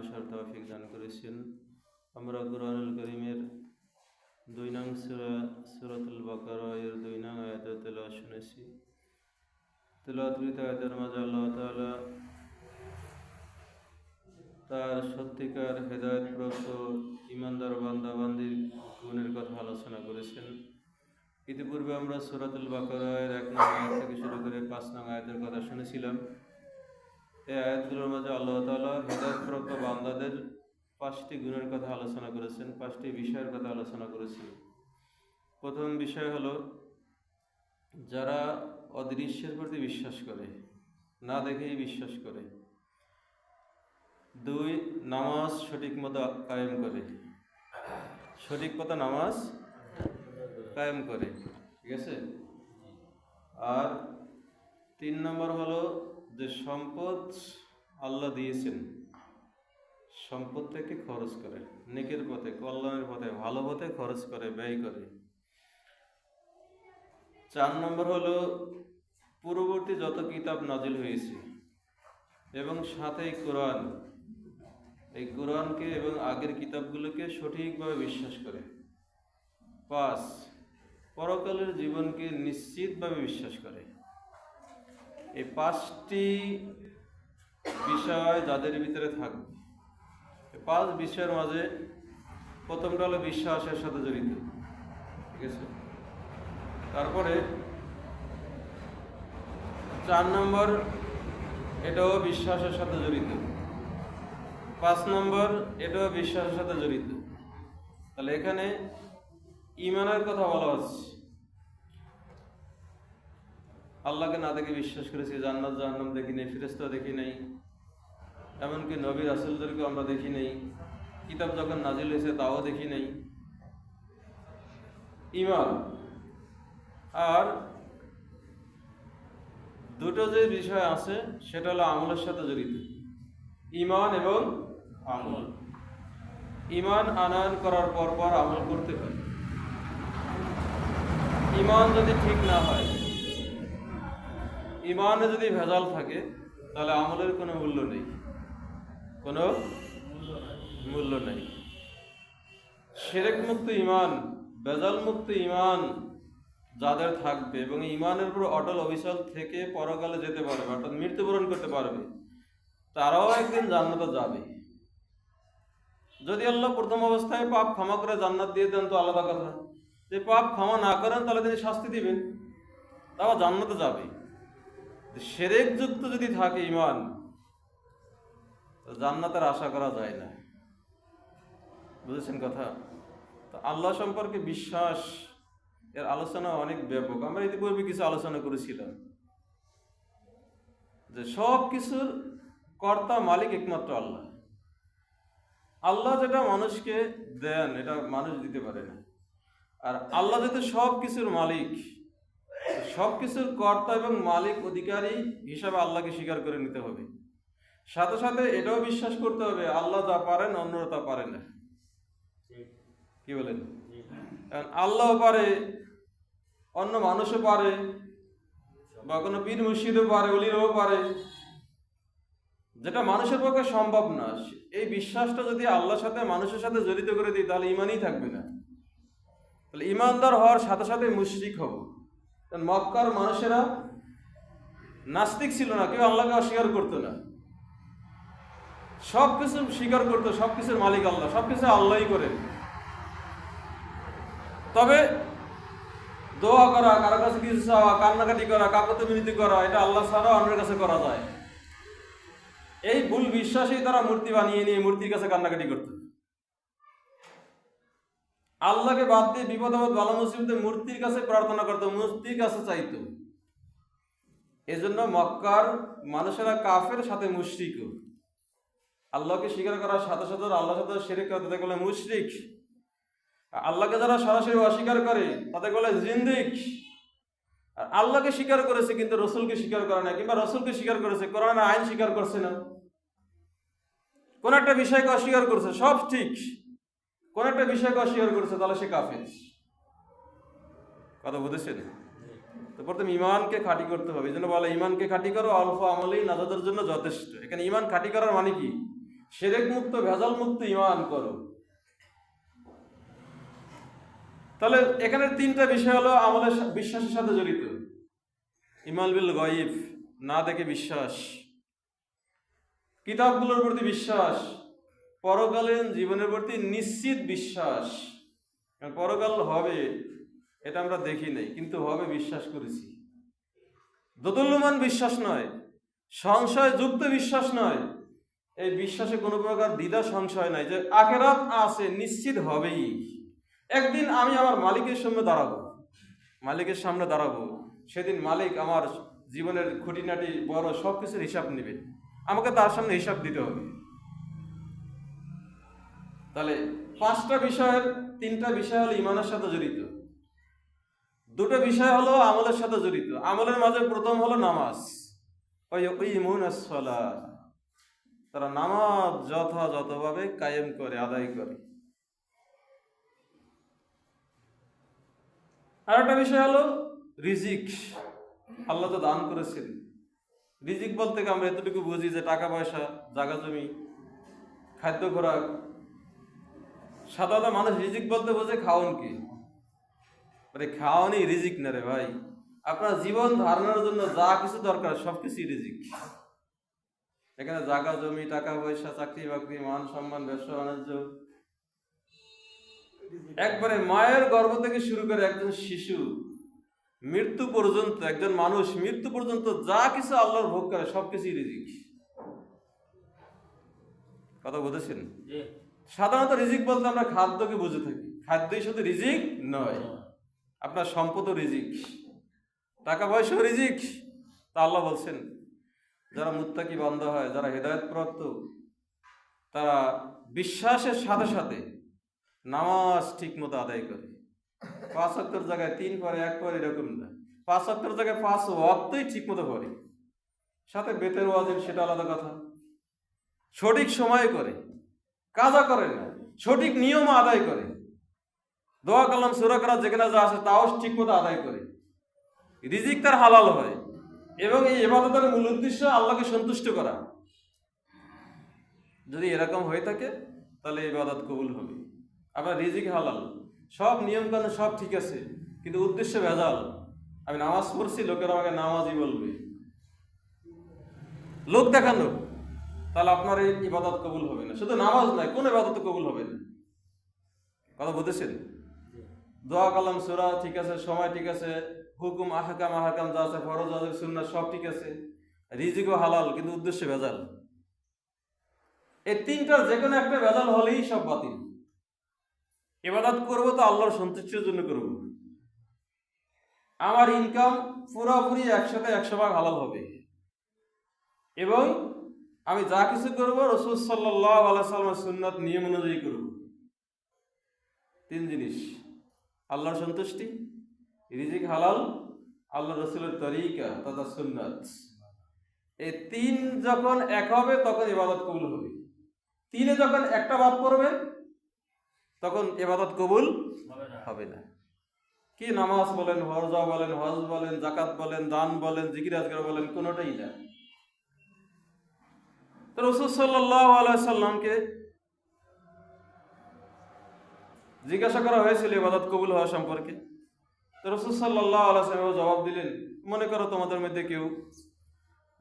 আসার তৌফিক দান করেছেন। আমরা কোরআনুল করিমের দুই নং সুরা, সুরাতুল বাকারা, এর দুই নং আয়াতের তেলাওয়াত শুনেছি। তেলাওয়াতকৃত আয়াতের মাঝে আল্লাহ তাআলা তার সত্যিকার হেদায়তপ্রাপ্ত ইমানদার বান্দাবান্দির গুণের কথা আলোচনা করেছেন। ইতিপূর্বে আমরা সুরাতুল বাকারায়ের এক নং আয়াত থেকে শুরু করে পাঁচ নং আয়াতের কথা শুনেছিলাম। এই আয়াতগুলোর মাঝে আল্লাহ তাআলা হেদায়তপ্রাপ্ত বান্দাদের পাঁচটি গুণের কথা আলোচনা করেছেন, পাঁচটি বিষয়ের কথা আলোচনা করেছেন। প্রথম বিষয় হলো, যারা অদৃশ্যের প্রতি বিশ্বাস করে, না দেখেই বিশ্বাস করে। দুই, নামাজ সঠিক মতো কায়েম করে। সঠিক মতো নামাজ কায়েম করে, ঠিক আছে? আর তিন নম্বর হলো যে সম্পদ আল্লাহ দিয়েছেন, সম্পদ থেকে খরচ করে, নেকের পথে, কল্যাণের পথে, ভালো পথে খরচ করে, ব্যয় করে। চার নম্বর হলো পূর্ববর্তী যত কিতাব নাজিল হয়েছে এবং সাথে কোরআন, এই কোরআনকে এবং আগের কিতাবগুলোকে সঠিকভাবে বিশ্বাস করে। পাঁচ, পরকালের জীবনকে নিশ্চিতভাবে বিশ্বাস করে। এই পাঁচটি বিষয় যাদের ভিতরে থাকবে পাঁচ বিষয়ের মাঝে প্রথমটা হলো বিশ্বাসের সাথে জড়িত। ঠিক আছে? তারপরে চার নম্বর, এটাও বিশ্বাসের সাথে জড়িত। পাঁচ নম্বর, এটাও বিশ্বাসের সাথে জড়িত। তাহলে এখানে ইমানের কথা বলা হচ্ছে। আল্লাহকে না দেখে বিশ্বাস করেছি, জান্নাত, জাহান্নাম দেখি নেই ফিরেস্তা দেখি নাই। এমনকি নবী রাসুলদেরকেও আমরা দেখি নেই। কিতাব যখন নাজিল হয়েছে, তাও দেখি নেই। ইমান আর দুটো যে বিষয় আছে, সেটা হলো আমলের সাথে জড়িত। ইমান এবং আমল। ইমান আনয়ন করার পর পর আমল করতে হয়। ইমান যদি ঠিক না হয় ইমানে যদি ভেজাল থাকে, তাহলে আমলের কোনো মূল্য নেই। কোনো মূল্য নেই। সেরেক মুক্ত ইমান বেজাল মুক্ত ইমান যাদের থাকবে এবং ইমানের উপর অটল অবিচল থেকে পরকালে যেতে পারবে, অর্থাৎ মৃত্যুবরণ করতে পারবে, তারাও একদিন জান্নাতে যাবে। যদি আল্লাহ প্রথম অবস্থায় পাপ ক্ষমা করে জান্নাত দিয়ে দেন, তো আলাদা কথা। যে পাপ ক্ষমা না করেন, তাহলে তিনি শাস্তি দিবেন, তাও জান্নাতে যাবে। সেরেক যুক্ত যদি থাকে ইমান জান্নাতের আশা করা যায় না। বুঝেছেন কথা? তো আল্লাহ সম্পর্কে বিশ্বাস, এর আলোচনা অনেক ব্যাপক। আমরা ইতিপূর্বে কিছু আলোচনা করেছিলাম। যে সব কিছুর কর্তা, মালিক একমাত্র আল্লাহ। আল্লাহ যেটা মানুষকে দেন, এটা মানুষ দিতে পারে না। আর আল্লাহ যেহেতু সব কিছুর মালিক সব কিছুর কর্তা এবং মালিক অধিকারী হিসাবে আল্লাহকে স্বীকার করে নিতে হবে। সাথে সাথে এটাও বিশ্বাস করতে হবে আল্লাহ যা পারেন অন্যরা তা পারে না। কি বলেন? আল্লাহ পারে অন্য মানুষও পারে বা কোনো পীর মুর্শিদও পারে অলিরও পারে। যেটা মানুষের পক্ষে সম্ভব না এই বিশ্বাসটা যদি আল্লাহর সাথে মানুষের সাথে জড়িত করে দিই তাহলে ইমানই থাকবে না। তাহলে ইমানদার হওয়ার সাথে সাথে মুশরিক হব। মক্কার মানুষেরা নাস্তিক ছিল না, কেউ আল্লাহকে অস্বীকার করতো না। সব কিছু স্বীকার করতো, সব কিছুর মালিক আল্লাহ, সব কিছু আল্লাহই করেন। তবে দোয়া করা, কারও কাছে কিছু চাওয়া, কান্নাকাটি করা কাকতে মিনতি করা, এটা আল্লাহ ছাড়া অন্যের কাছে করা যায়। এই ভুল বিশ্বাসেই তারা মূর্তি বানিয়ে নিয়ে মূর্তির কাছে কান্নাকাটি করত। আল্লাহকে বাদ দিয়ে বিপদ আপদ ভালো মুসিবতে মূর্তির কাছে প্রার্থনা করতো, মূর্তির কাছে চাইতো। এজন্য মক্কার মানুষেরা কাফের সাথে মুশরিক। আল্লাহকে স্বীকার করার সাথে সাথে আল্লাহর সাথে শিরিক করে, তাদের বলে মুশরিক। আল্লাহকে যারা সরাসরি অস্বীকার করে, তাদের বলে জিন্দিক। আর আল্লাহকে স্বীকার করেছে কিন্তু রসুলকে স্বীকার করে না, কিংবা রসুলকে স্বীকার করেছে কোরআন আইন স্বীকার করছে না। কোন একটা বিষয়কে অস্বীকার করছে, সব ঠিক। কোন একটা বিষয়কে অস্বীকার করছে, তাহলে সে কাফের। কথা বুঝেছেন? তো প্রথম ইমানকে খাঁটি করতে হবে। এই জন্য বলে ইমানকে খাঁটি করো, অল্প আমলেই নাজাদের জন্য যথেষ্ট। এখানে ইমান খাঁটি করার মানে কি? সেরেক মুক্ত, ভেজাল মুক্ত ইমান করো। তাহলে এখানে তিনটা বিষয় হলো আমাদের বিশ্বাসের সাথে জড়িত। ইমাল বিল গয়েব, না দেখে বিশ্বাস। কিতাবগুলোর প্রতি বিশ্বাস। পরকালীন জীবনের প্রতি নিশ্চিত বিশ্বাস। কারণ পরকাল হবে, এটা আমরা দেখি নাই, কিন্তু হবে বিশ্বাস করেছি। দোদুল্যমান বিশ্বাস নয় সংশয় যুক্ত বিশ্বাস নয়। এই বিশ্বাসে কোনো প্রকার দ্বিধা, সংশয় নাই যে আখেরাত আছে, নিশ্চিত হবেই। একদিন আমি আমার মালিকের সামনে দাঁড়াবো, মালিকের সামনে দাঁড়াবো। সেদিন মালিক আমার জীবনের খুঁটিনাটি, বড় সব কিছুর হিসাব নেবে। আমাকে তার সামনে হিসাব দিতে হবে। তাহলে পাঁচটা বিষয়ের তিনটা বিষয় হলো ইমানের সাথে জড়িত। দুটো বিষয় হলো আমলের সাথে জড়িত। আমলের মাঝে প্রথম হলো নামাজ। তারা নামাজ যথাযথভাবে কায়েম করে, আদায় করে। আর একটা বিষয় হলো রিজিক। আল্লাহ তো দান করেছেন। রিজিক বলতে আমরা এতটুকু বুঝি যে টাকা পয়সা জায়গা জমি খাদ্য খোরাক সাধারণত মানুষ রিজিক বলতে বোঝে খাওয়ান কি? মানে খাওয়ানি রিজিক না রে ভাই। আপনার জীবন ধারণের জন্য যা কিছু দরকার সব কিছুই রিজিক। এখানে জায়গা, জমি, টাকা পয়সা, চাকরি বাকরি, মান সম্মান, ব্যবসা, বাণিজ্য। একবারে মায়ের গর্ভ থেকে শুরু করে একজন শিশু, মৃত্যু পর্যন্ত, একজন মানুষ মৃত্যু পর্যন্ত যা কিছু আল্লাহর ভোগ করে সব সবকিছুই রিজিক। কথা বুঝেছেন? সাধারণত রিজিক বলতে আমরা খাদ্যকে বুঝে থাকি। খাদ্যই শুধু রিজিক নয়, আপনার সম্পদও রিজিক। টাকা পয়সাও রিজিক। তা আল্লাহ বলছেন, যারা মুত্তাকি বন্ধ হয়, যারা হেদায়তপ্রাপ্ত, তারা বিশ্বাসের সাথে সাথে নামাজ ঠিক মতো আদায় করে। পাঁচ অক্টর জায়গায় তিন পরে, এক পরে এরকম না। পাঁচ অক্টর জায়গায় পাঁচ ওয়াক্তই ঠিক মতো পড়ে। সাথে বেতের ওয়াজিব, সেটা আলাদা কথা। সঠিক সময় করে। কাজা করে না, সঠিক নিয়ম আদায় করে দোয়া কালাম সুরা করা যেখানে যা আছে তাও ঠিক মতো আদায় করে রিজিক তার হালাল হয় এবং এই এবাদতের মূল উদ্দেশ্য আল্লাহকে সন্তুষ্ট করা। যদি এরকম হয়ে থাকে, তাহলে ইবাদত কবুল হবে। আপনার রিজিক হালাল, সব নিয়ম কানুন সব ঠিক আছে, কিন্তু উদ্দেশ্য ভেজাল। আমি নামাজ পড়ছি, লোকেরা আমাকে নামাজই বলবে। লোক দেখানো তাহলে আপনার এই ইবাদত কবুল হবে না। শুধু নামাজ নয়, কোন ইবাদত কবুল হবে না? কথা বুঝেছেন দোয়া কালাম সুরা ঠিক আছে, সময় ঠিক আছে, হুকুম, আহাকাম আহাকাম যা আছে, ফরজ আজব সুন্না সব ঠিক আছে। রিজিকও হালাল, কিন্তু উদ্দেশ্য ভেজাল। এই তিনটার যে কোনো একটা ভেজাল হলেই সব বাতিল। এবাদাত করব তো আল্লাহর সন্তুষ্টির জন্য করব। আমার ইনকাম পুরোপুরি একসাথে একশো ভাগ হালাল হবে। এবং আমি যা কিছু করব, রসুল সাল্লাহ আল্লাহ সুন্নাত নিয়ম অনুযায়ী করব। তিন জিনিস। আল্লাহর সন্তুষ্টি, রিজিক হালাল আল্লাহ রসুলের তরিকা তথা সুন্নাত। এই তিন যখন এক হবে, তখন ইবাদত কবুল হবে। তিনে যখন একটা বাদ পড়বে, তখন ইবাদত কবুল হবে না। কি নামাজ বলেন হরজা বলেন, হজ বলেন জাকাত বলেন, দান বলেন জিকিরাজগার বলেন, কোনোটাই না। তো রসুল সাল্লাহ আলাইসাল্লামকে জিজ্ঞাসা করা হয়েছিল ইবাদত কবুল হওয়া সম্পর্কে। তো রসুল সাল্লাহ আলাইসাল্লাম জবাব দিলেন, মনে করো তোমাদের মধ্যে কেউ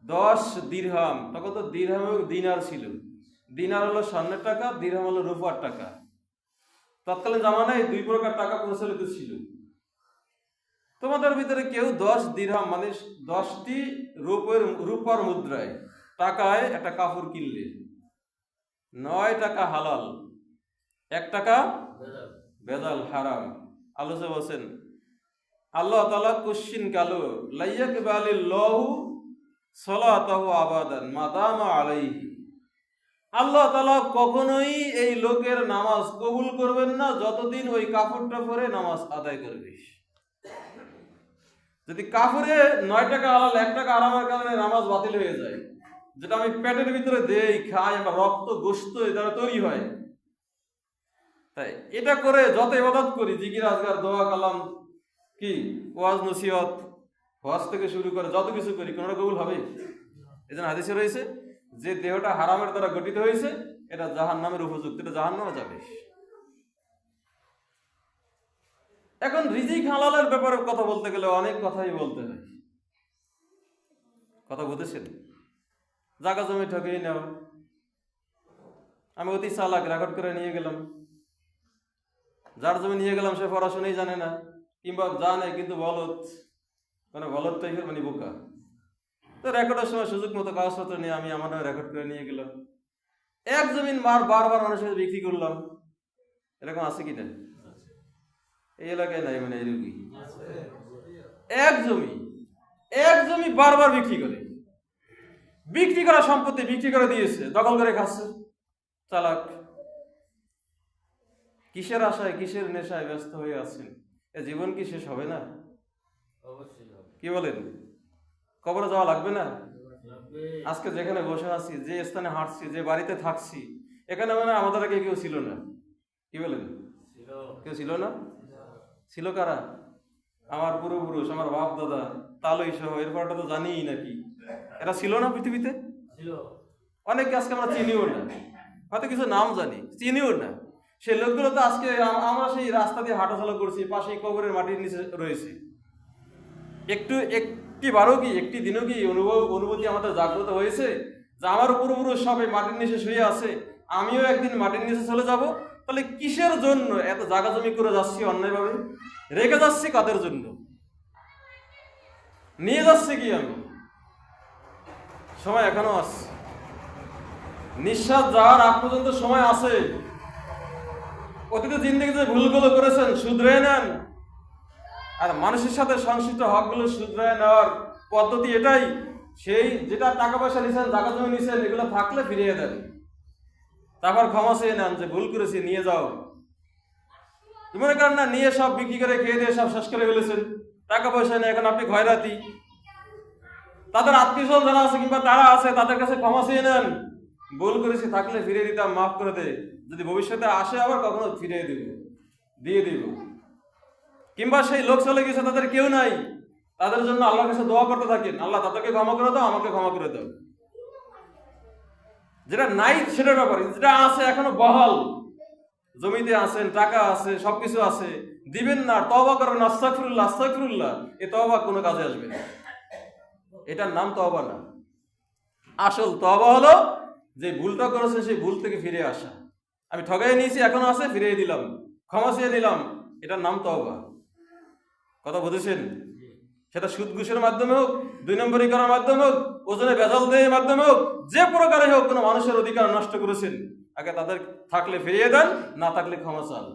দশ দিরহাম, তখন তো দিরহাম এবং দিনার ছিল। দিনার হলো স্বর্ণের টাকা, দিরহাম হলো রূপার টাকা। তৎকালীন জামানায় দুই প্রকার টাকা প্রচলিত ছিল। তোমাদের ভিতরে কেউ দশ দিরহাম মানে দশটি রূপের, রূপার মুদ্রায় টাকায় একটা কাপড় কিনলে। নয় টাকা হালাল এক টাকা বেদাল। হারাম। আলোচনা বলছেন আল্লাহ তালা কুশ্চিন কালো লাইয়াক বালিল লহু সলাতাহু আবাদান মাদামা আলাইহি। আল্লাহ তালা কখনোই এই লোকের নামাজ কবুল করবেন না যতদিন ওই কাপড়টা পরে নামাজ আদায় করবে। যদি কাপড়ে নয় টাকা আলাল এক টাকা আরামের কারণে নামাজ বাতিল হয়ে যায় যেটা আমি পেটের ভিতরে দেই, খাই আমার রক্ত, গোস্ত দ্বারা তৈরি হয়। তাই এটা করে যত ইবাদত করি, জিকির, আজগার, দোয়া, কালাম, কি? ওয়াজ, নসিহত ওয়াজ থেকে শুরু করে যত কিছু করি, কোনোটা কবুল হবে? এই জন্য হাদিসে রয়েছে, যে দেহটা হারামের দ্বারা গঠিত হয়েছে, এটা জাহান নামের উপযুক্ত, এটা জাহান নামে যাবে। এখন রিজিক হালালের ব্যাপারে কথা বলতে গেলে অনেক কথাই বলতে হয়। কথা বুঝেছেন জায়গা জমি ঠকিয়ে নেওয়া আমি অতি চালাক রেকর্ড করে নিয়ে গেলাম। যার জমি নিয়ে গেলাম, সে পড়াশোনাই জানে না, কিংবা জানে, কিন্তু বলত মানে বলত টাইপের মানে বোকা। তো রেকর্ডের সময় সুযোগ মতো কাগজপত্র নিয়ে আমি আমার রেকর্ড করে নিয়ে গেলাম। এক জমিন বার বারবার মানুষের বিক্রি করলাম। এরকম আছে কি না এই এলাকায় নাই মানে এক জমি এক জমি বারবার বিক্রি করে। বিক্রি করা সম্পত্তি বিক্রি করে দিয়েছে দখল করে খাচ্ছে। চালাক কিসের আশায় কিসের নেশায় ব্যস্ত হয়ে আছেন? এ জীবন কি শেষ হবে না? কি বলেন? কবরে যাওয়া লাগবে না? আজকে যেখানে বসে আছি যে স্থানে হাঁটছি যে বাড়িতে থাকছি এখানে মানে আমাদের আগে কেউ ছিল না। কি বলেন? কেউ ছিল না? ছিল কারা? আমার পূর্বপুরুষ আমার বাপ দাদা তালই সহ এরপরটা তো জানিই নাকি। এরা ছিল না পৃথিবীতে? অনেকে আজকে আমরা চিনিও না। হয়তো কিছু নাম জানি, চিনিও না। সেই লোকগুলো তো আজকে আমরা সেই রাস্তা দিয়ে হাঁটাচলা করছি পাশে কবরের মাটির নিচে রয়েছে। একটু, একটি বারও কি, একটি দিনও কি অনুভব, অনুভূতি আমাদের জাগ্রত হয়েছে? যে আমার পূর্বপুরুষ সবাই মাটির নিচে শুয়ে আছে, আমিও একদিন মাটির নিচে চলে যাব? তাহলে কিসের জন্য এত জায়গা জমি করে যাচ্ছি অন্যায়ভাবে? রেখে যাচ্ছি কাদের জন্য? নিয়ে যাচ্ছি কি আমি? সময় এখনও আছে। নিঃশ্বাস যাওয়ার আগ পর্যন্ত সময় আছে। অতীতে জিন্দগিতে ভুলগুলো করেছেন শুধরে নেন। আর মানুষের সাথে সংশ্লিষ্ট হকগুলো শুধরে নেওয়ার পদ্ধতি এটাই। সেই যেটা টাকা পয়সা নিছেন, জায়গা জমি নিছেন, এগুলো থাকলে ফিরিয়ে দেন। তারপর ক্ষমা চেয়ে নেন যে ভুল করেছি, নিয়ে যাও। মনে করেন না, নিয়ে সব বিক্রি করে খেয়ে দিয়ে সব শেষ করে ফেলেছেন। টাকা পয়সা নেই এখন আপনি খয়রাতি তাদের আত্মীয় স্বজন যারা আছে কিংবা তারা আছে, তাদের কাছে ক্ষমা চেয়ে নেন। ভুল করেছি থাকলে ফিরিয়ে দিতাম, মাফ করে দে। যদি ভবিষ্যতে আসে আবার কখনো ফিরিয়ে দিব, দিয়ে দিব। কিংবা সেই লোক চলে গেছে, তাদের কেউ নাই। তাদের জন্য আল্লাহর কাছে দোয়া করতে থাকেন। আল্লাহ, তাদেরকে ক্ষমা করে দাও, আমাকে ক্ষমা করে দাও। যেটা নাই সেটার ব্যাপারে, যেটা আছে এখনও বহাল। জমিতে আছেন, টাকা আছে, সবকিছু আছে। দিবেন না তবা করেন আস্তাকফিরুল্লাহ আস্তাকফিরুল্লাহ এ তবা কোনো কাজে আসবে না। এটার নাম তবা না। আসল তবা হলো যে ভুলটা করেছে সেই ভুল থেকে ফিরে আসা। আমি ঠগাই নিয়েছি, এখনও আছে, ফিরিয়ে দিলাম। ক্ষমা চেয়ে নিলাম, এটার নাম তবা কথা বুঝেছেন? সেটা সুদ ঘুষের মাধ্যমে হোক, দুই নম্বরই করার মাধ্যমে হোক, ওজনে বেজাল দেওয়ার মাধ্যমে হোক, যে প্রকারে হোক, কোনো মানুষের অধিকার নষ্ট করেছেন। আগে তাদের থাকলে ফিরিয়ে দেন, না থাকলে ক্ষমা চান।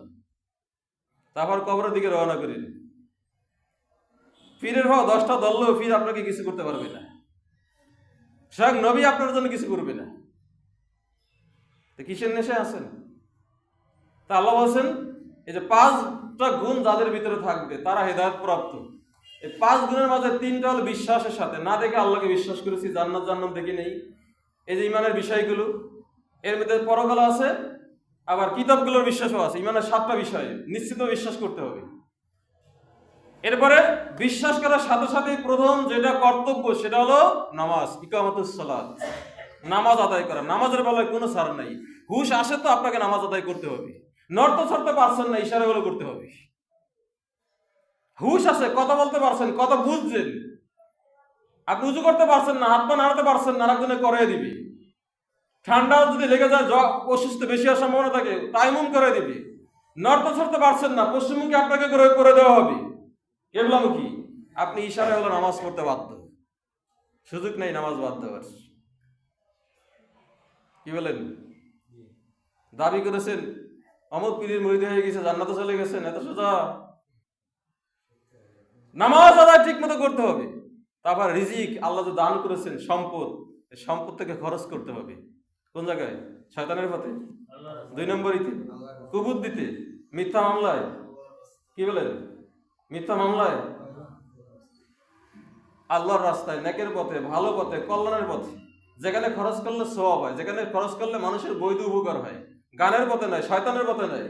তারপর কবরের দিকে রওনা করেন পীরের ভাও দশটা ধরলেও পীর আপনাকে কিছু করতে পারবে না। স্বয়ং নবী আপনার জন্য কিছু করবে না। তো কিসের নেশে আছেন? তা আল্লাহ বলছেন, এই যে পাঁচটা গুণ যাদের ভিতরে থাকবে, তারা হেদায়ত প্রাপ্ত। এই পাঁচ গুণের মাঝে তিনটা হলো বিশ্বাসের সাথে। না দেখে আল্লাহকে বিশ্বাস করেছি, জান্নাত জান্নাত দেখি নেই। এই যে ইমানের বিষয়গুলো, এর মধ্যে পরকাল আছে, আবার কিতাবগুলোর বিশ্বাসও আছে। ইমানের সাতটা বিষয়, নিশ্চিত বিশ্বাস করতে হবে। এরপরে বিশ্বাস করার সাথে সাথে প্রথম যেটা কর্তব্য সেটা হলো নামাজ, ইকামতুস সালাত। নামাজ আদায় করা। নামাজের বেলায় কোনো সার নাই। হুশ আসে তো আপনাকে নামাজ আদায় করতে হবে। নর্ত ছড়তে পারছেন না ইশারাগুলো করতে হবে। হুশ আছে কথা বলতে পারছেন, কথা বুঝছেন। আপনি উজু করতে পারছেন না, হাত পা নাড়াতে পারছেন না, আরেকজনে করে দিবি। ঠান্ডা যদি লেগে যায় অসুস্থ বেশি হওয়ার সম্ভাবনা থাকে তাইমুন করে দিবি। নর্ত ছড়তে পারছেন না, পশ্চিমমুখী আপনাকে করে দেওয়া হবে। কেবলামুখী আপনি ইশারায় হলো নামাজ পড়তে বাধ্য। সুযোগ নেই নামাজ বাদ দেওয়ার কি বলেন? দাবি করেছেন অমুক পীরের মরিদ হয়ে গেছে জান্নাতে চলে গেছেন এত সোজা? নামাজ আদায় ঠিক মতো করতে হবে। তারপর রিজিক আল্লাহ যে দান করেছেন সম্পদ সম্পদ থেকে খরচ করতে হবে। কোন জায়গায়? শয়তানের পথে? দুই নম্বর ইতে কুবুদ দিতে। মিথ্যা মামলায়। কি বলেন? মিথ্যা মামলায় আল্লাহর রাস্তায়, নেকের পথে, ভালো পথে, কল্যাণের পথে। যেখানে খরচ করলে সব হয়, যেখানে খরচ করলে মানুষের বৈধ উপকার হয়। গানের পথে নয়, শয়তানের পথে নয়।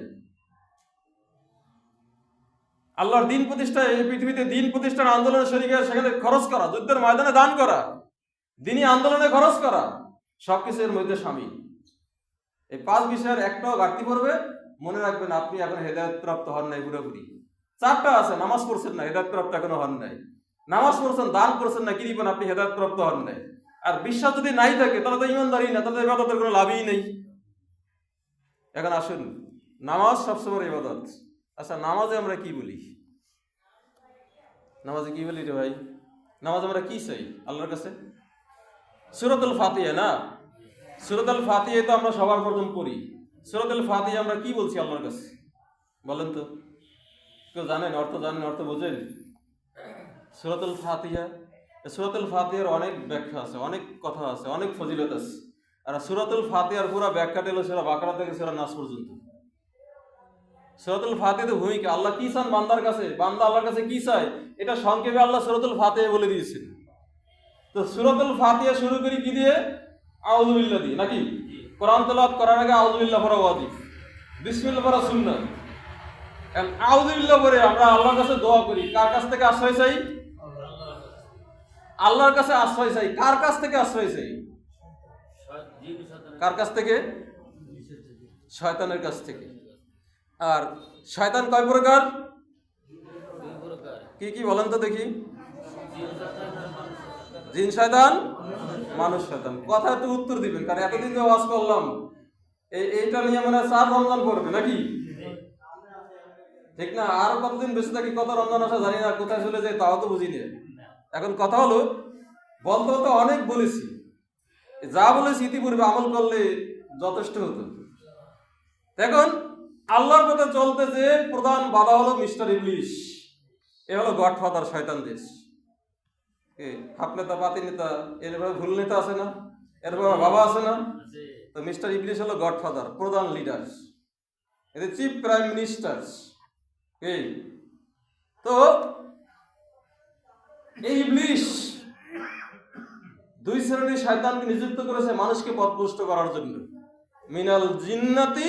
আল্লাহর দিন প্রতিষ্ঠায় এই পৃথিবীতে দিন প্রতিষ্ঠার আন্দোলনের শরীরে সেখানে খরচ করা, যুদ্ধের ময়দানে দান করা, দিনই আন্দোলনে খরচ করা সবকিছু এর মধ্যে সামিল এই পাঁচ বিষয়ের একটাও ঘাটতি পড়বে। মনে রাখবেন, আপনি এখন হেদায়ত প্রাপ্ত হন নাই পুরোপুরি। চারটা আছে, নামাজ পড়ছেন না, হেদায়ত প্রাপ্ত এখনও হন নাই। নামাজ পড়ছেন, দান করছেন না কিরিবেন আপনি, হেদায়ত প্রাপ্ত হন নাই। আর বিশ্বাস যদি নাই থাকে, তাহলে তো ইমানদারি না, তাহলে ইবাদতের কোনো লাভই নেই। এখন আসুন, নামাজ সবসময় ইবাদত। আচ্ছা নামাজে আমরা কি বলি? নামাজে কি বলি রে ভাই? নামাজ আমরা কি চাই, আল্লাহর কাছে? সুরতুল ফাতিয়া না? সুরতুল ফাতিয়া তো আমরা সবার প্রথম পড়ি। সুরতুল ফাতিয়া আমরা কি বলছি আল্লাহর কাছে? বলেন তো। কেউ জানেন, অর্থ জানেন, অর্থ বোঝেন? সুরতুল ফাতিহা সুরতুল ফাতিহার অনেক ব্যাখ্যা আছে, অনেক কথা আছে, অনেক ফজিলত আছে। আর সুরতুল ফাতিহার পুরো ব্যাখ্যাটা হলো সেরা বাঁকড়া থেকে সেরা নাচ পর্যন্ত। সুরতুল ফাতিহাতে ভূমিকা, আল্লাহ কি চান বান্দার কাছে? বান্দা আল্লাহর কাছে কি চায়? এটা সংক্ষেপে আল্লাহ সুরতুল ফাতিহা বলে দিয়েছেন। তো সুরতুল ফাতিহা শুরু করি কি দিয়ে? আউযুবিল্লাহ দিয়ে, নাকি? কোরআন তেলাওয়াত করার আগে আউযুবিল্লাহ পড়া ওয়াজিব। বিসমিল্লাহ পড়া সুন্নাহ আউযুবিল্লাহ পড়ে আমরা আল্লাহর কাছে দোয়া করি। কার কাছ থেকে আশ্রয় চাই? আল্লাহর কাছে আশ্রয় চাই। কার কাছ থেকে আশ্রয় চাই? কার কাছ থেকে? শয়তানের কাছ থেকে। আর শয়তান কয় প্রকার? কি কি বলেন তো দেখি। জিন শয়তান, মানুষ শয়তান। কথা তো উত্তর দিবেন, কারণ এতদিন যে ওয়াজ করলাম। এই এইটা নিয়ে মানে চার রমজান করবে নাকি? ঠিক না? আর কতদিন বেশি থাকি কত রমজান আসা জানি না, কোথায় চলে যায় তাও তো বুঝি না এখন কথা হলো, বলতে বলতে অনেক বলেছি। যা বলেছি ইতিপূর্বে আমল করলে যথেষ্ট হতো। এখন আল্লাহর পথে চলতে যে প্রধান বাধা হলো মিস্টার ইংলিশ এ হলো গডফাদার শয়তান দেশ। হাফ নেতা পাতি নেতা এরভাবে ভুল নেতা আছে না? এরভাবে বাবা আছে না? তো মিস্টার ইংলিশ হলো গডফাদার, প্রধান লিডার এদের চিফ প্রাইম মিনিস্টার এই, তো এই ইবলিশ দুই শ্রেণির শয়তানকে নিযুক্ত করেছে মানুষকে করার জন্য। মিনাল জিন্নাতি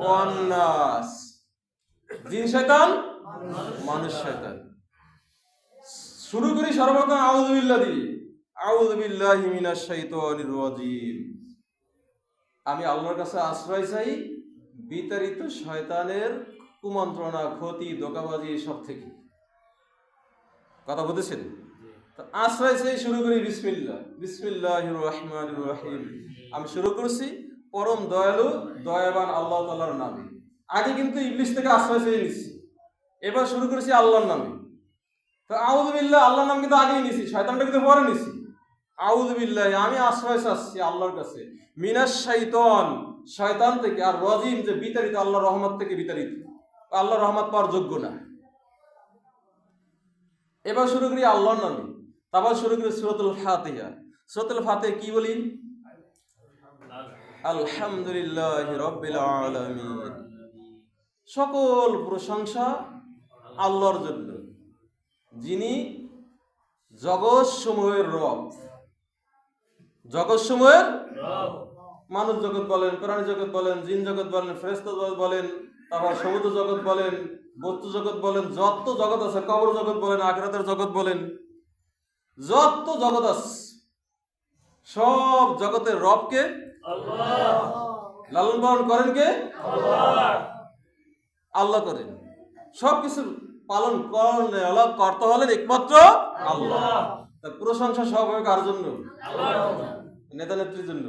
ওয়ান্নাস জিন শয়তান, মানুষ শয়তান। শুরু করি সর্বপ্রথম আউযুবিল্লাহ আউযুবিল্লাহি মিনাশ শাইতানির রাজিম। আমি আল্লাহর কাছে আশ্রয় চাই বিতাড়িত শয়তানের কুমন্ত্রণা ক্ষতি দোকাবাজি সব থেকে। কথা বলতেছেন? আশ্রয় চাই শুরু করি বিসমিল্লাহ। বিসমিল্লাহির রহমানির রহিম। আমি শুরু করছি পরম দয়ালু দয়াবান আল্লাহ তাআলার নামে। আগে কিন্তু ইংলিশ থেকে আশ্রয় চেয়ে নিচ্ছি এবার শুরু করেছি আল্লাহর নামে। তো আউযুবিল্লাহ আল্লাহর নাম কিন্তু আগেই নিছি শয়তানটা কিন্তু পরে নিছি। আউযুবিল্লাহ আমি আশ্রয় চাচ্ছি আল্লাহর কাছে। মিনাস শাইতান শয়তান থেকে আর রজিম যে বিতাড়িত আল্লাহর রহমত থেকে বিতাড়িত। আল্লাহর রহমত পাওয়ার যোগ্য না। এবার শুরু করি আল্লাহর নামে। তারপর শুরু করি সুরতুল ফাতিহা। সুরাতুল ফাতে কি বলি? আলহামদুলিল্লাহ রব্বিল আলামিন। সকল প্রশংসা আল্লাহর জন্য। যিনি জগৎসমূহের রব। জগৎ জগৎসমূহের মানুষ জগৎ বলেন প্রাণী জগৎ বলেন জিন জগৎ বলেন ফ্রেস্ত জগৎ বলেন তারপর সমুদ্র জগৎ বলেন বস্তু জগৎ বলেন যত জগৎ আছে কবর জগৎ বলেন আখরাতের জগৎ বলেন যত জগৎ আছে সব জগতের রবকে লালন পালন করেন কে? আল্লাহ করেন। সব কিছু পালন করতে হলেন একমাত্র আল্লাহ। তার প্রশংসা সব হবে কার জন্য? নেতা নেত্রীর জন্য।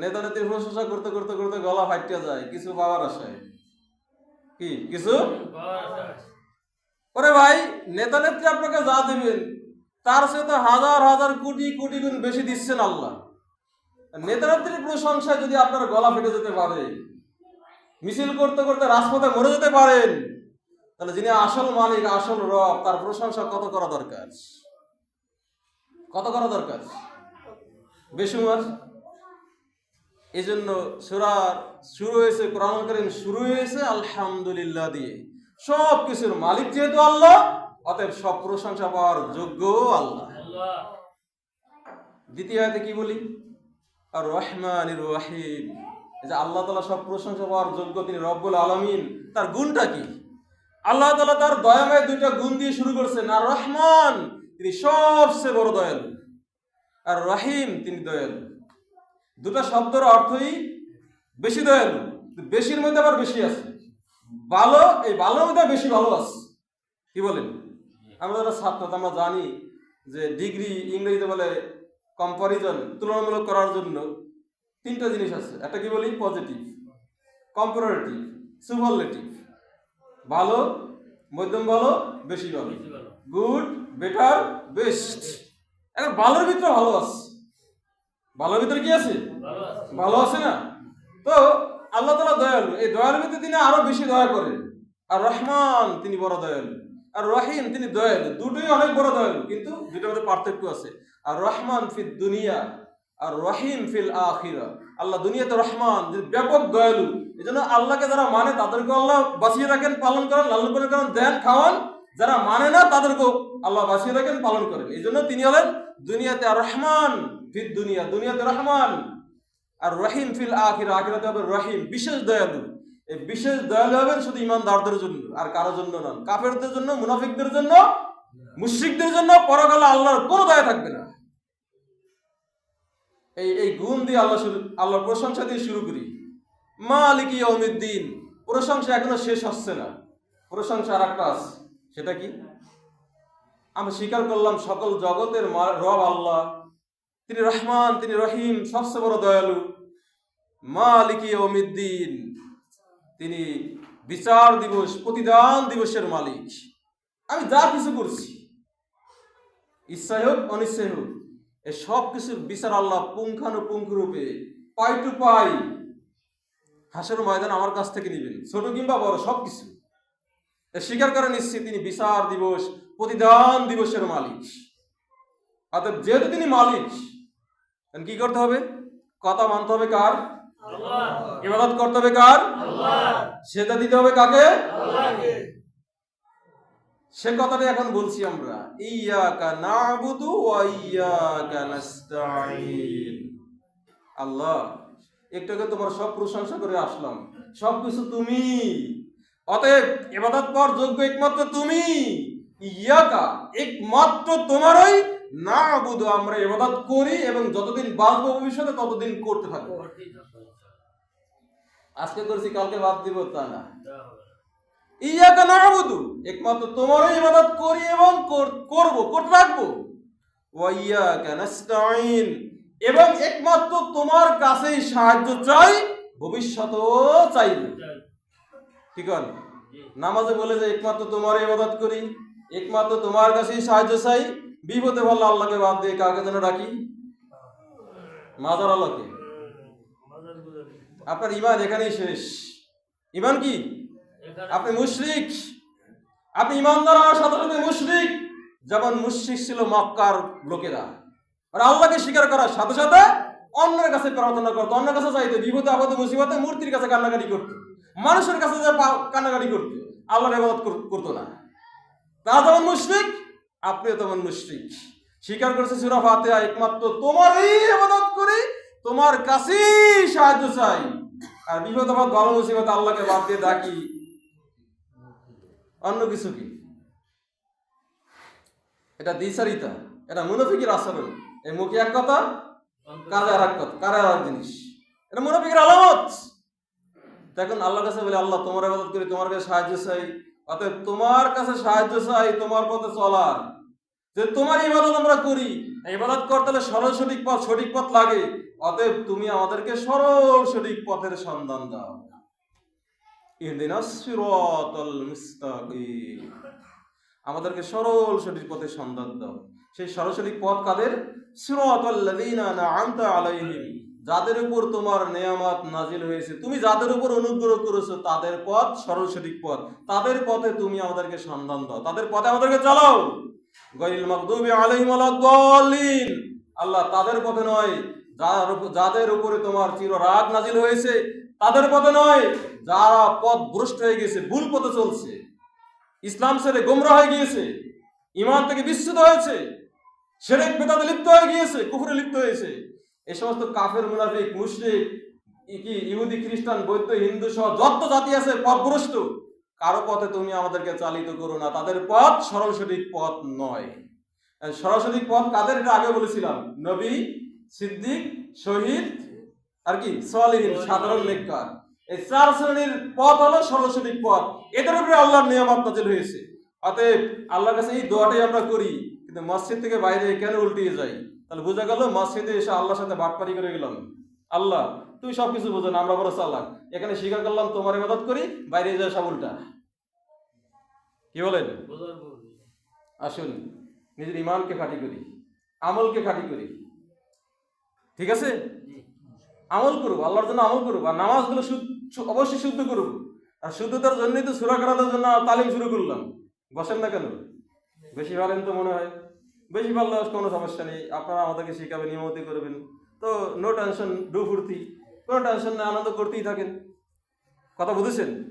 নেতা প্রশংসা করতে করতে করতে গলা ফাটিয়া যায়, কিছু পাওয়ার আশায় কি? কিছু? ওরে ভাই, নেতা নেত্রী আপনাকে যা দেবেন, তার সাথে হাজার হাজার কোটি কোটি গুণ বেশি দিচ্ছেন আল্লাহ। নেতা নেত্রীর প্রশংসায় যদি আপনার গলা ফেটে যেতে পারে, মিছিল করতে করতে রাজপথে মরে যেতে পারেন, তাহলে যিনি আসল মালিক, আসল রব, তার প্রশংসা কত করা দরকার? কত করা দরকার? বেশি বেশুমার এই জন্য সুরার শুরু হয়েছে, কোরআন করিম শুরু হয়েছে, আলহামদুলিল্লাহ দিয়ে। সব কিছুর মালিক যেহেতু আল্লাহ, অতএব সব প্রশংসা পাওয়ার যোগ্য আল্লাহ। দ্বিতীয় কি বলি? আর রহমান রহিম যে আল্লাহ তালা সব প্রশংসা পাওয়ার যোগ্য তিনি রব্বুল আলমিন, তার গুণটা কি? আল্লাহ তালা তার দয়াময় দুইটা গুণ দিয়ে শুরু করছেন আর রহমান তিনি সবচেয়ে বড় দয়ালু। আর রহিম তিনি দয়ালু। দুটা শব্দের অর্থই বেশি দয়ালু বেশির মধ্যে আবার বেশি আছে। ভালো এই ভালোর মধ্যে বেশি ভালো আছে। কি বলেন? আমরা যারা ছাত্র আমরা জানি যে ডিগ্রি ইংরেজিতে বলে কম্পারিজন তুলনামূলক করার জন্য তিনটা জিনিস আছে। একটা কি বলি? পজিটিভ কম্পারেটিভ সুপারলেটিভ ভালো মধ্যম ভালো বেশি ভালো। গুড বেটার বেস্ট এখন ভালোর ভিতরে ভালো আছে। ভালোর ভিতরে কি আছে? ভালো আছে। না? তো আল্লাহ তালা দয়ালু এই দয়ালুর ভিতরে তিনি আরও বেশি দয়া করেন আর রহমান তিনি বড় দয়ালু আর রহিম তিনি দয়ালু দুটোই অনেক বড় দয়ালু কিন্তু দুটোর মধ্যে পার্থক্য আছে। আর রহমান ফিল দুনিয়া আর রহিম ফিল আখিরা। আল্লাহ দুনিয়াতে রহমান ব্যাপক দয়ালু এই জন্য আল্লাহকে যারা মানে তাদেরকে আল্লাহ বাঁচিয়ে রাখেন পালন করেন লালন পালন করেন দেন খাওয়ান। যারা মানে না তাদেরকেও আল্লাহ বাঁচিয়ে রাখেন পালন করেন। এই জন্য তিনি হলেন দুনিয়াতে আর রহমান। ফিল দুনিয়া, দুনিয়াতে রহমান। আর রহিম ফিল আখির, আখিরাতে হবে রহিম, বিশেষ দয়ালু। এই বিশেষ দয়ালু হবেন শুধু ইমানদারদের জন্য, আর কারোর জন্য নন। কাফেরদের জন্য, মুনাফিকদের জন্য, মুশরিকদের জন্য পরকালে আল্লাহর কোনো দয়া থাকবে না। এই এই গুণ দিয়ে আল্লাহ শুরু আল্লাহর প্রশংসা দিয়ে শুরু করি। মালিক ইয়মিদ্দিন প্রশংসা এখনও শেষ হচ্ছে না। প্রশংসা আর একটা আছে, সেটা কি? আমি স্বীকার করলাম সকল জগতের রব আল্লাহ তিনি রহমান, তিনি রহিম, সবচেয়ে বড় দয়ালু। মালিক ইয়মিদ্দিন তিনি বিচার দিবস, প্রতিদান দিবসের মালিক। আমি যা কিছু করছি ইচ্ছাই হোক অনিচ্ছাই হোক এই সব কিছুর বিচার আল্লাহ পুঙ্খানুপুঙ্খ রূপে, পাই টু পাই হাসের ময়দান আমার কাছ থেকে নেবেন। ছোট কিংবা বড়, সব কিছু। এ স্বীকার করে নিচ্ছি, তিনি বিচার দিবস, প্রতিদান দিবসের মালিক। অতএব যেহেতু তিনি মালিক তখন কি করতে হবে? কথা মানতে হবে কার? ইবাদত করতে হবে কার? সেটা দিতে হবে কাকে? সে কথাটা এখন বলছি আমরা। ইয়াকা নাবুদু ওয়া ইয়াকা নাস্তাঈন। আল্লাহ একটু আগে তোমার সব প্রশংসা করে আসলাম। সব কিছু তুমি। অতএব ইবাদত কর যোগ্য একমাত্র তুমি। ইয়াকা একমাত্র তোমারই নাবুদু আমরা ইবাদত করি এবং যতদিন বাঁচবো ভবিষ্যতে ততদিন করতে থাকব। আজকে করছি, কালকে বাদ দিব তা না। ইয়াকা নাবুদু, একমাত্র তোমারই ইবাদত করি এবং কর- করব, করতে থাকব। ওয়া ইয়াকা নাস্তাঈন, এবং একমাত্র তোমার কাছেই সাহায্য চাই, ভবিষ্যতেও চাইব। ঠিক আছে? নামাজে বলে যে, একমাত্র তোমার ইবাদত করি, একমাত্র তোমার কাছেই সাহায্য চাই বিপদে বললে আল্লাহকে বাদ দিয়ে কাকে যেন ডাকি? মাজার আল্লাহকে। আপনার ইমান এখানেই শেষ। ইমান কি? আপনি মুশরিক। আপনি ইমানদার সাথে সাথে মুশরিক। যেমন মুশরিক ছিল মক্কার লোকেরা। আর আল্লাহকে স্বীকার করার সাথে সাথে অন্যের কাছে প্রার্থনা করতো। অন্যের কাছে চাইতো, বিপদে, আপদে, মুসিবতে মূর্তির কাছে কান্নাকাটি করতো। মানুষের কাছে যে কান্নাকাটি করতো, আল্লাহর ইবাদত কর- করতো না। তা যেমন মুশরিক আপনিও তেমন মুশরিক। স্বীকার করেছে সুরা ফাতিহা, একমাত্র তোমারই ইবাদত করি, তোমার কাছেই সাহায্য চাই। আর বিপদ আপদ, ভালো মুসিবত আল্লাহকে বাদ দিয়ে ডাকি। অন্য কিছু কি? এটা দ্বিচারিতা, এটা মুনাফিকের আচরণ। এই মুখে এক কথা কাজে আর এক কথা কারে আর জিনিস। এটা মুনাফিকের আলামত। দেখুন, আল্লাহর কাছে বলে, আল্লাহ তোমার ইবাদত করি, তোমার কাছে সাহায্য চাই। অতএব তোমার কাছে সাহায্য চাই তোমার পথে চলার। যে তোমার ইবাদত আমরা করি, ইবাদত করতে হলে সরল সঠিক পথ সঠিক পথ লাগে। অতএব তুমি আমাদেরকে সরল সঠিক পথের সন্ধান দাও। আমাদেরকে সরল সঠিক পথের সন্ধান দাও। সেই সরল সঠিক পথ কাদের? আন'আমতা আলাইহিম যাদের উপর তোমার নেয়ামত নাজিল হয়েছে, তুমি যাদের উপর অনুগ্রহ করেছ, তাদের পথ সরল সঠিক পথ। তাদের পথে তুমি আমাদেরকে সন্ধান দাও। তাদের পথে আমাদেরকে চালাও গায়রিল মাগদুবি আলাইহিম আল্লাহ তাদের পথে নয় যাদের উপরে তোমার চির রাগ নাজিল হয়েছে, তাদের পথে নয়, যারা পথ ভ্রষ্ট হয়ে গেছে ভুল পথে চলছে, ইসলাম ছেড়ে গোমরা হয়ে গিয়েছে ইমান থেকে বিচ্যুত হয়েছে, সেরেক বেতাতে লিপ্ত হয়ে গিয়েছে, কুফরে লিপ্ত হয়েছে এই সমস্ত কাফের, মুনাফিক ই- কি, ইহুদি, খ্রিস্টান, বৌদ্ধ, হিন্দু সহ যত জাতি আছে পথভ্রষ্ট, কারও পথে তুমি আমাদেরকে চালিত করো না। তাদের পথ সরল পথ নয়। সঠিক পথ কাদের? এটা আগে বলেছিলাম। নবী, সিদ্দিক, শহীদ, আর কি, সোয়ালিহীন, সাধারণ নেককার। এই চার শ্রেণির পথ হলো সরল সঠিক পথ। এদের উপরে আল্লাহর নিয়ামত নাজিল হয়েছে। অতএব আল্লাহর কাছে এই দোয়াটাই আমরা করি, কিন্তু মসজিদ থেকে বাইরে কেন উল্টিয়ে যাই? তাহলে বোঝা গেল মসজিদে এসে আল্লাহর সাথে বাটপারি করে গেলাম। আল্লাহ, তুমি সবকিছু বোঝো না, আমরা বড় চালাক এখানে স্বীকার করলাম, তোমার ইবাদত করি, বাইরে যায় সব উল্টা। কি বলেন? আসুন, নিজের ইমানকে খাঁটি করি, আমলকে খাঁটি করি। ঠিক আছে? আমল করব আল্লাহর জন্য আমল করব আর নামাজগুলো অবশ্যই শুদ্ধ করব আর শুদ্ধতার জন্যই তো সুরা করানোর জন্য তালিম শুরু করলাম। বসেন না কেন? বেশি পারেন তো মনে হয়। বেশি পারলে কোনো সমস্যা নেই। আপনারা আমাদেরকে শিখাবেন নিয়মিত করবেন। তো নো টেনশন ডু ফুর্তি। কোনো টেনশন না আনন্দ করতেই থাকেন। কথা বুঝেছেন?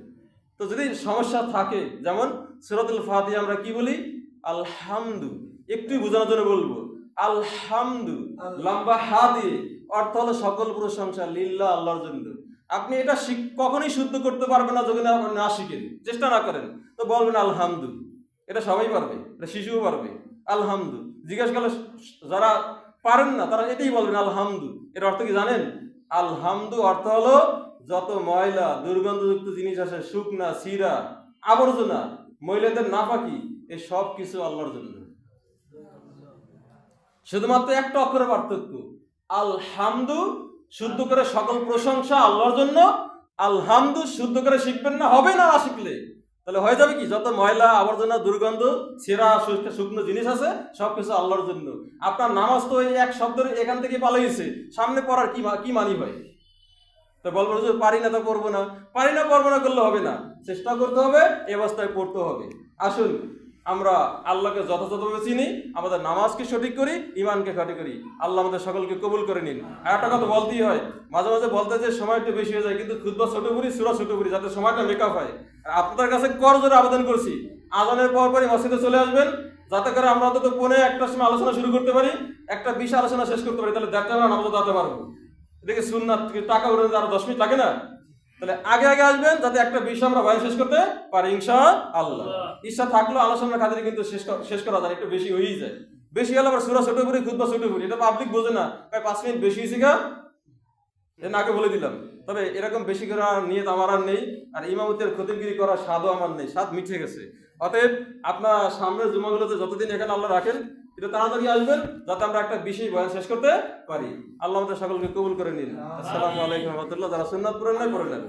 তো যদি সমস্যা থাকে যেমন সুরাতুল ফাতিহা আমরা কি বলি? আলহামদু। একটু বোঝানোর জন্য বলব। আলহামদু। লম্বা হা দিয়ে। অর্থ হলো সকল প্রশংসা লিল্লা আল্লাহর জন্য। আপনি এটা শিখ- কখনোই শুদ্ধ করতে পারবেন না যদি আপনি না শিখেন। চেষ্টা না করেন। তো বলবেন আলহামদু। এটা সবাই পারবে এটা শিশুও পারবে। আলহামদু। জিজ্ঞাসা করলে, যারা পারেন না, তারা এটাই বলবেন, আলহামদু। এর অর্থ কি জানেন? আলহামদু অর্থ হলো, যত ময়লা, দুর্গন্ধযুক্ত জিনিস আছে শুকনা সিরা আবর্জনা মহিলাদের নাপাকি এই সব কিছু আল্লাহর জন্য। শুধুমাত্র একটা অক্ষরের পার্থক্য, আলহামদু শুদ্ধ করে সকল প্রশংসা আল্লাহর জন্য, আলহামদু শুদ্ধ করে শিখবেন না, হবে না শিখলে। তাহলে হয়ে যাবে কি? যত ময়লা আবর্জনা, দুর্গন্ধ সেরা শুক- শুকনো জিনিস আছে সব কিছু আল্লাহর জন্য। আপনার নামাজ তো এক শব্দ এখান থেকে পালাইছে সামনে পড়ার কি কি মানি হয় তো বলব যে পারি না তো করব না। পারি না পড়ব না, করলে হবে না। চেষ্টা করতে হবে, এ অবস্থায় পড়তে হবে। আসুন। আমরা আল্লাহকে যথাযথভাবে চিনি, আমাদের নামাজকে সঠিক করি ইমানকে সঠিক করি। আল্লাহ আমাদের সকলকে কবুল করে নিন। আর একটা কথা বলতেই হয়, মাঝে মাঝে বলতে যে সময় একটু বেশি হয়ে যায়, কিন্তু খুদবা ছোট করি, সুরা ছোট করি, যাতে সময়টা মেকআপ হয়। আর আপনাদের কাছে কর জোরে আবেদন করছি, আজানের পর পরই মসজিদে চলে আসবেন, যাতে করে আমরা অন্তত পৌনে একটার সময় আলোচনা শুরু করতে পারি, একটা বিশ আলোচনা শেষ করতে পারি, তাহলে দেখতে আমরা নামাজে যেতে পারব। এদিকে সুন্নাত টাকা উঠে আরও দশ মিনিট লাগে না? তাহলে আগে আগে আসবেন যাতে একটা বিষয় আমরা বয়ান শেষ করতে পারি ইনশা আল্লাহ ইচ্ছা থাকলেও আলোচনার খাতিরে কিন্তু শেষ শেষ করা যায় একটু বেশি হয়েই যায়। বেশি হলে আবার সুরা ছোট করি খুদবা ছোট করি এটা পাবলিক বোঝে না। ভাই পাঁচ মিনিট বেশি হয়েছে গা। এটা আগে বলে দিলাম। তবে এরকম বেশি করা নিয়ত আমার আর নেই আর ইমামতের ক্ষতিগিরি করার স্বাদও আমার নেই স্বাদ মিঠে গেছে। অতএব আপনার সামনের জুমাগুলোতে যতদিন এখানে আল্লাহ রাখেন এটা তাড়াতাড়ি আসবেন যাতে আমরা একটা বিশেষ বয়ান শেষ করতে পারি। আল্লাহ আমাদের সকলকে কবুল করে নিন। আসসালামু আলাইকুম রহমতুল্লাহ। যারা সুন্নাত পড়েন না পড়ে নেন